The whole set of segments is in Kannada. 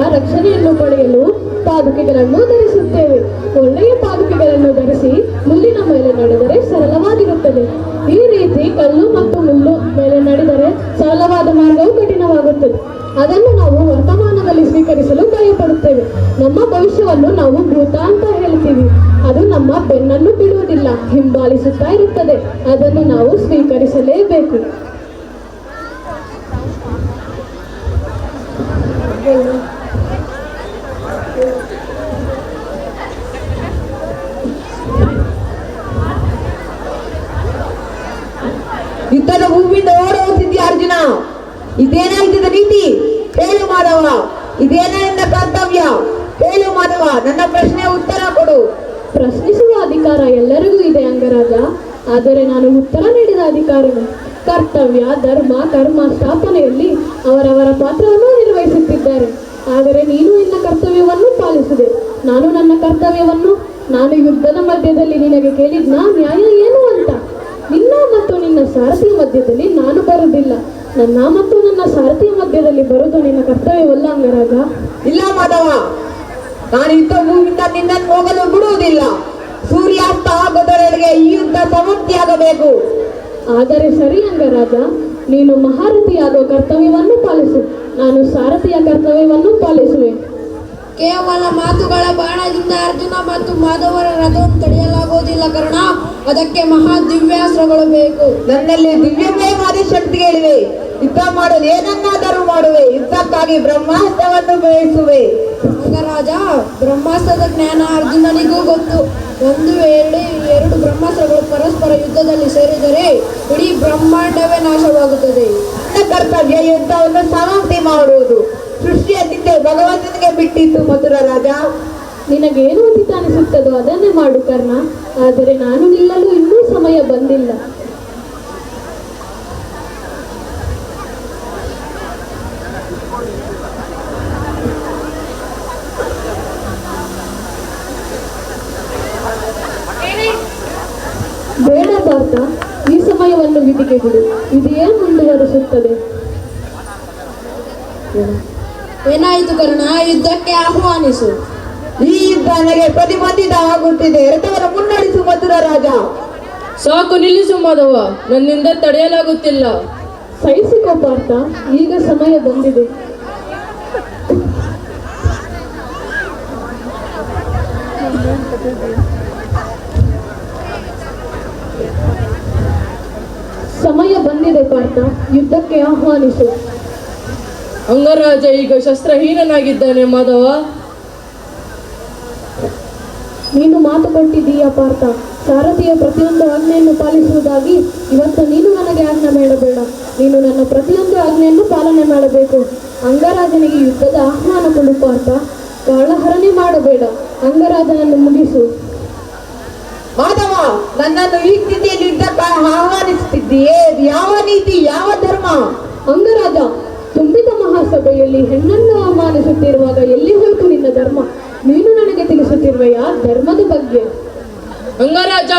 ರಕ್ಷಣೆಯನ್ನು ಪಡೆಯಲು ಪಾದುಕೆಗಳನ್ನು ಧರಿಸುತ್ತೇವೆ. ಒಳ್ಳೆಯ ಪಾದುಕೆಗಳನ್ನು ಧರಿಸಿ ಮುಲ್ಲಿನ ಮೇಲೆ ನಡೆದರೆ ಸರಳವಾಗಿರುತ್ತದೆ. ಈ ರೀತಿ ಕಲ್ಲು ಮತ್ತು ಮುಳ್ಳು ಮೇಲೆ ನಡೆದರೆ ಸರಳವಾದ ಮಾರ್ಗವು ಕಠಿಣವಾಗುತ್ತದೆ. ಅದನ್ನು ನಾವು ವರ್ತಮಾನದಲ್ಲಿ ಸ್ವೀಕರಿಸಲು ಭಯಪಡುತ್ತೇವೆ. ನಮ್ಮ ಭವಿಷ್ಯವನ್ನು ನಾವು ಭೂತ ಅಂತ ಹೇಳ್ತೀವಿ. ಅದು ನಮ್ಮ ಬೆನ್ನನ್ನು ಬಿಡುವುದಿಲ್ಲ, ಹಿಂಬಾಲಿಸುತ್ತಾ ಇರುತ್ತದೆ. ಅದನ್ನು ನಾವು ಸ್ವೀಕರಿಸಲೇಬೇಕು. ಭೂಮಿಯಿಂದ ಓಡ ಹೋಗ್ತಿದ್ಯಾ ಅರ್ಜುನ. ಇದೇನಾಯ್ತದ ನೀತಿ? ಹೇಳು ಮಾಧವ. ಇದೇನ ಕರ್ತವ್ಯ? ಹೇಳು ಮಾಧವ, ನನ್ನ ಪ್ರಶ್ನೆ ಉತ್ತರ ಕೊಡು. ಪ್ರಶ್ನಿಸುವ ಅಧಿಕಾರ ಎಲ್ಲರಿಗೂ ಇದೆ ಅಂಗರಾಜ. ಆದರೆ ನಾನು ಉತ್ತರ ನೀಡಿದ ಅಧಿಕಾರನು ಕರ್ತವ್ಯ, ಧರ್ಮ, ಕರ್ಮ, ಸ್ಥಾಪನೆಯಲ್ಲಿ ಅವರವರ ಪಾತ್ರವನ್ನು ನಿರ್ವಹಿಸುತ್ತಿದ್ದಾರೆ. ಆದರೆ ನೀನು ನಿನ್ನ ಕರ್ತವ್ಯವನ್ನು ಪಾಲಿಸಿದೆ. ನಾನು ನನ್ನ ಕರ್ತವ್ಯವನ್ನು, ನಾನು ಯುದ್ಧದ ಮಧ್ಯದಲ್ಲಿ ನಿನಗೆ ಕೇಳಿದ್ನ ನ್ಯಾಯ ಏನು ಅಂತ? ನಿನ್ನ ಮತ್ತು ನಿನ್ನ ಸಾರಥಿಯ ಮಧ್ಯದಲ್ಲಿ ನಾನು ಬರುವುದಿಲ್ಲ. ನನ್ನ ಮತ್ತು ನನ್ನ ಸಾರಥಿಯ ಮಧ್ಯದಲ್ಲಿ ಬರುವುದು ನಿನ್ನ ಕರ್ತವ್ಯವಲ್ಲ ಅಂಗರಾಜ ಇಲ್ಲ ಮಾಧವ. ನಾನು ಯುದ್ಧ ಭೂಮಿಯಿಂದ ನಿನ್ನನ್ನು ಹೋಗಲು ಬಿಡುವುದಿಲ್ಲ. ಸೂರ್ಯಾಸ್ತ ಆಗೋದರೊಳಗೆ ಈ ಯುದ್ಧ ಸಮಾಪ್ತಿಯಾಗಬೇಕು. ಆದರೆ ಸರಿ ಅಂಗರಾಜ ನೀನು ಮಹಾರಥಿಯಾದ ಕರ್ತವ್ಯವನ್ನು ಪಾಲಿಸು. ನಾನು ಸಾರಥಿಯ ಕರ್ತವ್ಯವನ್ನು ಪಾಲಿಸುವೆ. ಕೇವಲ ಮಾತುಗಳ ಬಾಣದಿಂದ ಅರ್ಜುನ ಮತ್ತು ಮಾಧವರ ರಥವನ್ನು ತಡೆಯಲಾಗುವುದಿಲ್ಲ. ಕರ್ಣ ಅದಕ್ಕೆ ಮಹಾ ದಿವ್ಯಾಸ್ತ್ರಗಳು ಬೇಕು. ನನ್ನಲ್ಲಿ ದಿವ್ಯಮಯವಾದ ಶಕ್ತಿಗಳಿವೆ ಯುದ್ಧ ಮಾಡಲು ಏನನ್ನಾದರೂ ಮಾಡುವೆ. ಯುದ್ಧಕ್ಕಾಗಿ ಬ್ರಹ್ಮಾಸ್ತ್ರವನ್ನು ಬೇಯಿಸುವೆ. ರಾಜ ಬ್ರಹ್ಮಾಸ್ತ್ರದ ಜ್ಞಾನ ಅರ್ಜುನನಿಗೂ ಗೊತ್ತು. ಒಂದು ವೇಳೆ ಎರಡು ಬ್ರಹ್ಮಾಸ್ತ್ರಗಳು ಪರಸ್ಪರ ಯುದ್ಧದಲ್ಲಿ ಸೇರಿದರೆ ಇಡೀ ಬ್ರಹ್ಮಾಂಡವೇ ನಾಶವಾಗುತ್ತದೆ. ಕರ್ತವ್ಯ ಯುದ್ಧವನ್ನು ಸಮಾಪ್ತಿ ಮಾಡುವುದು. ಸೃಷ್ಟಿಯ ಭಗವಂತನಿಗೆ ಬಿಟ್ಟಿತ್ತು ಮಧುರ ರಾಜ. ನಿನಗೇನು ಉಚಿತ ಅನಿಸುತ್ತದೋ ಅದನ್ನೇ ಮಾಡು ಕರ್ಣ. ಆದರೆ ನಾನು ನಿಲ್ಲಲು ಇನ್ನೂ ಸಮಯ ಬಂದಿಲ್ಲ. ಬೇಡ ಭಾರತ ಈ ಸಮಯವನ್ನು ವಿಧಿಗೆ ಬಿಡು. ಇದೇ ಮುಂದುವರಿಸುತ್ತದೆ ಏನಾಯಿತು ಕರ್ಣ? ಯುದ್ಧಕ್ಕೆ ಆಹ್ವಾನಿಸು. ಈ ಯುದ್ಧ ನನಗೆ ಪ್ರತಿಬಂಧಿತ ಆಗುತ್ತಿದೆ. ಎರಡವರ ಮುನ್ನಡೆಸು ಮಧುರ ರಾಜ. ಸಾಕು ನಿಲ್ಲಿಸು ಮಾಧವ. ನನ್ನಿಂದ ತಡೆಯಲಾಗುತ್ತಿಲ್ಲ. ಸಹಿಸಿಕೋ ಪಾರ್ಥ. ಈಗ ಸಮಯ ಬಂದಿದೆ. ಸಮಯ ಬಂದಿದೆ ಪಾರ್ಥ. ಯುದ್ಧಕ್ಕೆ ಆಹ್ವಾನಿಸು. ಅಂಗರಾಜ ಈಗ ಶಸ್ತ್ರಹೀನನಾಗಿದ್ದಾನೆ ಮಾಧವ. ನೀನು ಮಾತು ಕೊಟ್ಟಿದ್ದೀಯ ಪಾರ್ಥ. ಸಾರಥಿಯ ಪ್ರತಿಯೊಂದು ಆಜ್ಞೆಯನ್ನು ಪಾಲಿಸುವುದಾಗಿ ಇವತ್ತು ನೀನು ನನಗೆ ಆಜ್ಞೆ ಮಾಡಬೇಡ. ನೀನು ನನ್ನ ಪ್ರತಿಯೊಂದು ಆಜ್ಞೆಯನ್ನು ಪಾಲನೆ ಮಾಡಬೇಕು. ಅಂಗರಾಜನಿಗೆ ಯುದ್ಧದ ಆಹ್ವಾನ ಕೊಡು ಪಾರ್ಥ. ಕಾಳಹರಣೆ ಮಾಡಬೇಡ. ಅಂಗರಾಜನನ್ನು ಮುಗಿಸು. ಮಾಧವ ನನ್ನನ್ನು ಈ ಸ್ಥಿತಿಯಲ್ಲಿ ಯುದ್ಧಕ್ಕೆ ಆಹ್ವಾನಿಸುತ್ತಿದ್ದೀಯೇ? ಯಾವ ನೀತಿ ಯಾವ ಧರ್ಮ? ಅಂಗರಾಜ ತುಂಬಿದ ಮಹಾಸಭೆಯಲ್ಲಿ ಹೆಣ್ಣನ್ನು ಅವಮಾನಿಸುತ್ತಿರುವಾಗ ಎಲ್ಲಿ ಹೋಯಿತು ನಿನ್ನ ಧರ್ಮ? ನೀನು ನನಗೆ ತಿಳಿಸುತ್ತಿರುವೆಯಾ ಧರ್ಮದ ಬಗ್ಗೆ? ಅಂಗರಾಜ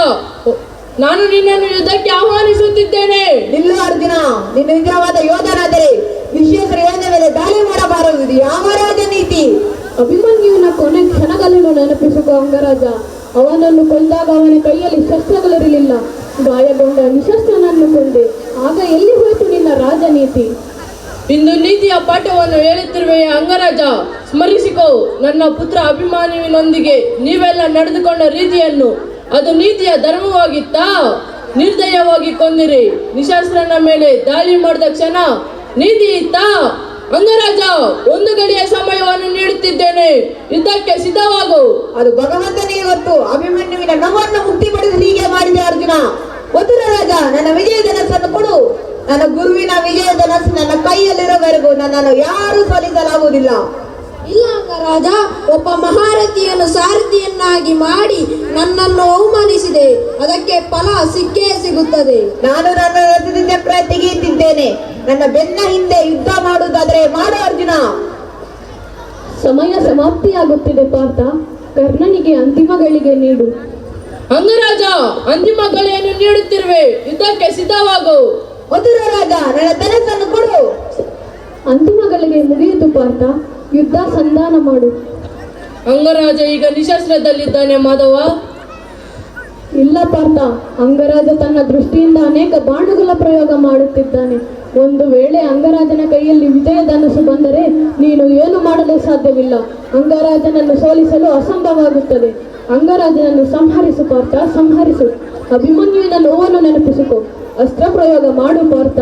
ನಾನು ನಿನ್ನನ್ನು ಯುದ್ಧಕ್ಕೆ ಆಹ್ವಾನಿಸುತ್ತಿದ್ದೇನೆ. ನಿಲ್ಲ ಅರ್ಜುನ ನಿನ್ನ ನಿಜವಾದ ಯೋಧನಾದರೆ ವಿಶ್ವೇಶ್ವರ ಯೋಧ ಮೇಲೆ ದಾಳಿ ಮಾಡಬಾರದು. ಇದು ಯಾವ ರಾಜನೀತಿ? ಅಭಿಮನ್ಯುವಿನ ಕೊನೆ ಕ್ಷಣಗಳನ್ನು ನೆನಪಿಸುವ ಅಂಗರಾಜ ಅವನನ್ನು ಕೊಂದಾಗ ಅವನ ಕೈಯಲ್ಲಿ ಶಸ್ತ್ರಗಳಿರಲಿಲ್ಲ. ಗಾಯಗೊಂಡ ನಿಶಸ್ತ್ರನನ್ನು ಕೊಂದೆ. ಆಗ ಎಲ್ಲಿ ಹೋಯಿತು ನಿನ್ನ ರಾಜನೀತಿ? ಇಂದು ನೀತಿಯ ಪಾಠವನ್ನು ಹೇಳುತ್ತಿರುವ ಅಂಗರಾಜ. ಸ್ಮರಿಸಿಕೋ, ನನ್ನ ಪುತ್ರ ಅಭಿಮಾನಿನೊಂದಿಗೆ ನೀವೆಲ್ಲ ನಡೆದುಕೊಂಡ ರೀತಿಯನ್ನು. ಅದು ನೀತಿಯ ಧರ್ಮವಾಗಿತ್ತಾ? ನಿರ್ದಯವಾಗಿ ಕೊಂದಿರಿ. ನಿಶಾಸ್ತ್ರನ ಮೇಲೆ ದಾಳಿ ಮಾಡಿದ ಕ್ಷಣ ನೀತಿ ಇತ್ತಾ? ಅಂಗರಾಜ, ಒಂದು ಗಡಿಯ ಸಮಯವನ್ನು ನೀಡುತ್ತಿದ್ದೇನೆ. ಯುದ್ಧಕ್ಕೆ ಸಿದ್ಧವಾಗು. ಅದು ಭಗವಂತನಿಗೆ ಗೊತ್ತು ಅಭಿಮನ್ಯುವಿನ ನಮ್ಮನ್ನು ಮುಕ್ತಿಪಡಿಸಿ ಹೀಗೆ ಮಾಡಿದೆ ಅರ್ಜುನ. ಮಧುರ ರಾಜ, ನನ್ನ ವಿಜಯ ಜನಸನ್ನು ಕೊಡು. ನನ್ನ ಗುರುವಿನ ವಿಜಯದ ನಸು ನನ್ನ ಕೈಯಲ್ಲಿರೋವರೆಗೂ ನನ್ನನ್ನು ಯಾರು ಸೋಲಿಸಲಾಗುವುದಿಲ್ಲ ಇಲ್ಲ ಅಂಗರಾಜ ಒಬ್ಬ ಮಹಾರಥಿಯನ್ನು ಸಾರಥಿಯನ್ನಾಗಿ ಮಾಡಿ ನನ್ನನ್ನು ಅವಮಾನಿಸಿದೆ. ಅದಕ್ಕೆ ಫಲ ಸಿಕ್ಕೇ ಸಿಗುತ್ತದೆ. ನಾನು ನನ್ನ ರಥದಿಂದ ಪ್ರತಿಗೀತಿದ್ದೇನೆ ನನ್ನ ಬೆನ್ನ ಹಿಂದೆ ಯುದ್ಧ ಮಾಡುವುದಾದರೆ ಮಾಡು ಅರ್ಜುನ. ಸಮಯ ಸಮಾಪ್ತಿಯಾಗುತ್ತಿದೆ ಪಾರ್ಥ. ಕರ್ಣನಿಗೆ ಅಂತಿಮ ಗಳಿಗೆ ನೀಡು. ಅಂಗರಾಜ ಅಂತಿಮ ಗಳಿಯನ್ನು ನೀಡುತ್ತಿರುವೆ. ಯುದ್ಧಕ್ಕೆ ಸಿದ್ಧವಾಗು. ಮಧುರ ರಾಜ ನನ್ನ ತನಸನ್ನು ಕೊಡು. ಅಂತಿಮಗಳಿಗೆ ಮುಗಿಯಿತು ಪಾರ್ಥ ಯುದ್ಧ ಸಂಧಾನ ಮಾಡು. ಅಂಗರಾಜ ಈಗ ನಿಶಸ್ತ್ರದಲ್ಲಿದ್ದಾನೆ ಮಾಧವ. ಇಲ್ಲ ಪಾರ್ಥ ಅಂಗರಾಜ ತನ್ನ ದೃಷ್ಟಿಯಿಂದ ಅನೇಕ ಬಾಣುಗಳ ಪ್ರಯೋಗ ಮಾಡುತ್ತಿದ್ದಾನೆ. ಒಂದು ವೇಳೆ ಅಂಗರಾಜನ ಕೈಯಲ್ಲಿ ವಿಜಯ ಧನಸ್ಸು ಬಂದರೆ ನೀನು ಏನು ಮಾಡಲು ಸಾಧ್ಯವಿಲ್ಲ. ಅಂಗರಾಜನನ್ನು ಸೋಲಿಸಲು ಅಸಂಭವವಾಗುತ್ತದೆ. ಅಂಗರಾಜನನ್ನು ಸಂಹರಿಸು ಪಾರ್ಥ ಸಂಹರಿಸು. ಅಭಿಮನ್ಯುವಿನ ನೋವನ್ನು ನೆನಪಿಸಿಕೊ. ಅಸ್ತ್ರ ಪ್ರಯೋಗ ಮಾಡು ಪಾರ್ಥ.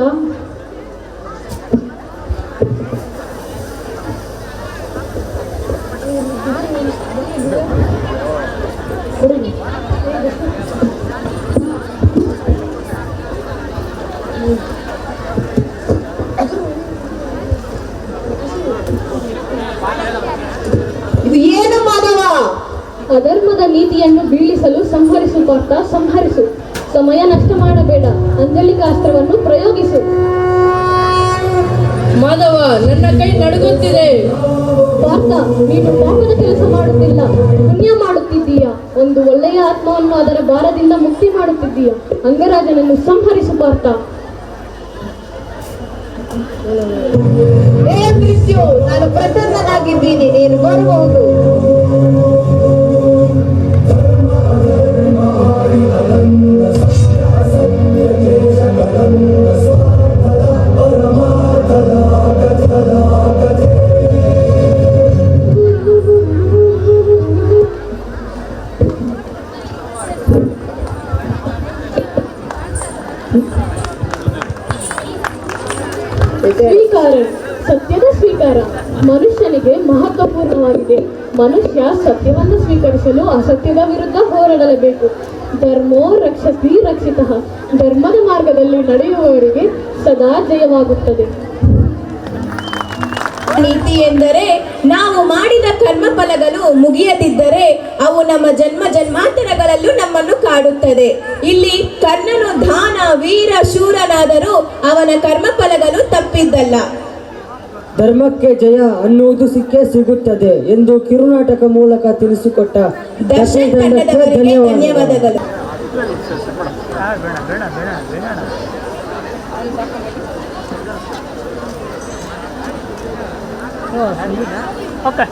ಅಧರ್ಮದ ನೀತಿಯನ್ನು ಬೀಳಿಸಲು ಸಂಹರಿಸು ಪಾರ್ಥ ಸಂಹರಿಸು. ಸಮಯ ನಷ್ಟ ಮಾಡಬೇಡ. ಅಂಜಲಿಕ ಅಸ್ತ್ರವನ್ನು ಪ್ರಯೋಗಿಸು. ಮಾಧವ ನನ್ನ ಕೈ ನಡುಗುತ್ತಿದೆ. ಪಾರ್ಥ ನೀನು ಪಾಪದ ಕೆಲಸ ಮಾಡುತ್ತಿಲ್ಲ. ಪುಣ್ಯ ಮಾಡುತ್ತಿದ್ದೀಯ? ಒಂದು ಒಳ್ಳೆಯ ಆತ್ಮವನ್ನು ಅದರ ಭಾರದಿಂದ ಮುಕ್ತಿ ಮಾಡುತ್ತಿದ್ದೀಯ? ಅಂಗರಾಜನನ್ನು ಸಂಹರಿಸು ಪಾರ್ಥ. ನಾನು ಪ್ರಸನ್ನನಾಗಿದ್ದೀನಿ ನೀನು ಬರಬಹುದು ಸ್ವೀಕಾರ, ಸತ್ಯದ ಸ್ವೀಕಾರ. ಮನುಷ್ಯನಿಗೆ ಮಹತ್ವಪೂರ್ಣವಾಗಿದೆ. ಮನುಷ್ಯ ಸತ್ಯವನ್ನು ಸ್ವೀಕರಿಸಲು ಅಸತ್ಯದ ವಿರುದ್ಧ ಹೋರಾಡಲೇಬೇಕು. ಧರ್ಮೋ ರಕ್ಷತಿ ರಕ್ಷಿತ. ಧರ್ಮದ ಮಾರ್ಗದಲ್ಲಿ ನಡೆಯುವವರಿಗೆ ಸದಾ ಜಯವಾಗುತ್ತದೆ. ನೀತಿ ಎಂದರೆ ನಾವು ಮಾಡಿದ ಕರ್ಮಫಲಗಳು ಮುಗಿಯದಿದ್ದರೆ ಅವು ನಮ್ಮ ಜನ್ಮ ಜನ್ಮಾಂತರಗಳಲ್ಲೂ ನಮ್ಮನ್ನು ಕಾಡುತ್ತದೆ. ಇಲ್ಲಿ ಕರ್ಣನು ದಾನ ವೀರ ಶೂರನಾದರೂ ಅವನ ಕರ್ಮಫಲಗಳು ತಪ್ಪಿದ್ದಲ್ಲ. ಧರ್ಮಕ್ಕೆ ಜಯ ಅನ್ನುವುದು ಸಿಕ್ಕೇ ಸಿಗುತ್ತದೆ ಎಂದು ಕಿರುನಾಟಕ ಮೂಲಕ ತಿಳಿಸಿಕೊಟ್ಟ ದರ್ಶನ್ ದಶರಥನಕ್ಕೆ ತಂಡದವರಿಗೆ ಧನ್ಯವಾದಗಳು ಧನ್ಯವಾದಗಳು